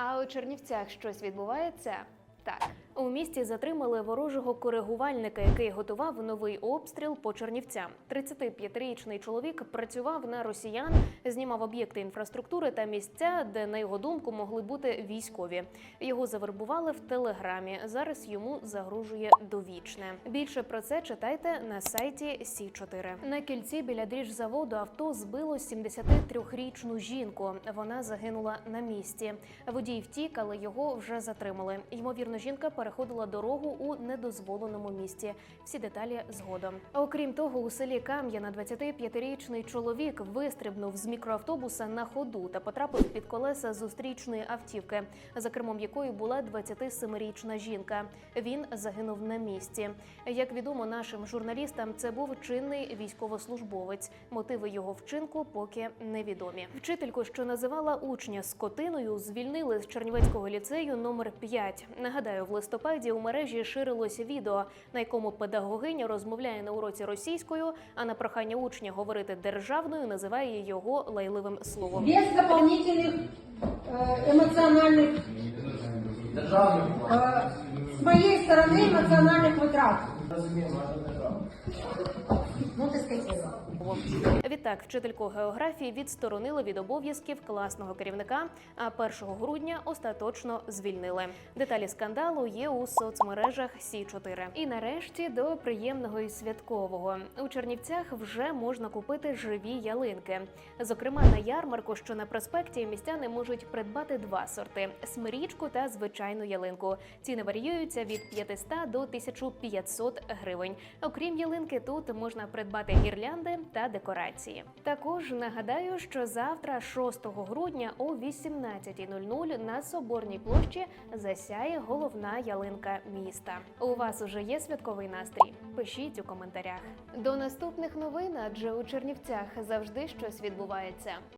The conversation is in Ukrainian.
А у Чернівцях щось відбувається? Так. У місті затримали ворожого коригувальника, який готував новий обстріл по Чернівцям. 35-річний чоловік працював на росіян, знімав об'єкти інфраструктури та місця, де на його думку могли бути військові. Його завербували в телеграмі. Зараз йому загрожує довічне. Більше про це читайте на сайті Сі 4 На кільці біля дріжзаводу авто збило 73-річну жінку. Вона загинула на місці. Водій втік, але його вже затримали. Ймовірно, жінка переходила дорогу у недозволеному місці. Всі деталі згодом. Окрім того, у селі Кам'яна 25-річний чоловік вистрибнув з мікроавтобуса на ходу та потрапив під колеса зустрічної автівки, за кермом якої була 27-річна жінка. Він загинув на місці. Як відомо нашим журналістам, це був чинний військовослужбовець. Мотиви його вчинку поки невідомі. Вчительку, що називала учня скотиною, звільнили з Чернівецького ліцею номер 5. Нагадаю, в листопаді у мережі ширилося відео, на якому педагогиня розмовляє на уроці російською, а на прохання учня говорити державною називає його лайливим словом. без дополнительных э, эмоциональных, э, с моей стороны эмоциональных Відтак, вчительку географії відсторонили від обов'язків класного керівника, а 1 грудня остаточно звільнили. Деталі скандалу є у соцмережах Сі 4 І нарешті до приємного і святкового у Чернівцях вже можна купити живі ялинки. Зокрема, на ярмарку, що на проспекті містяни можуть придбати два сорти: смирічку та звичайну ялинку. Ціни варіюються від 500 до 1500 гривень. Окрім ялинки, тут можна придбати гірлянди та декорації. Також нагадаю, що завтра, 6 грудня о 18.00 на Соборній площі засяє головна ялинка міста. У вас уже є святковий настрій? Пишіть у коментарях. До наступних новин, адже у Чернівцях завжди щось відбувається.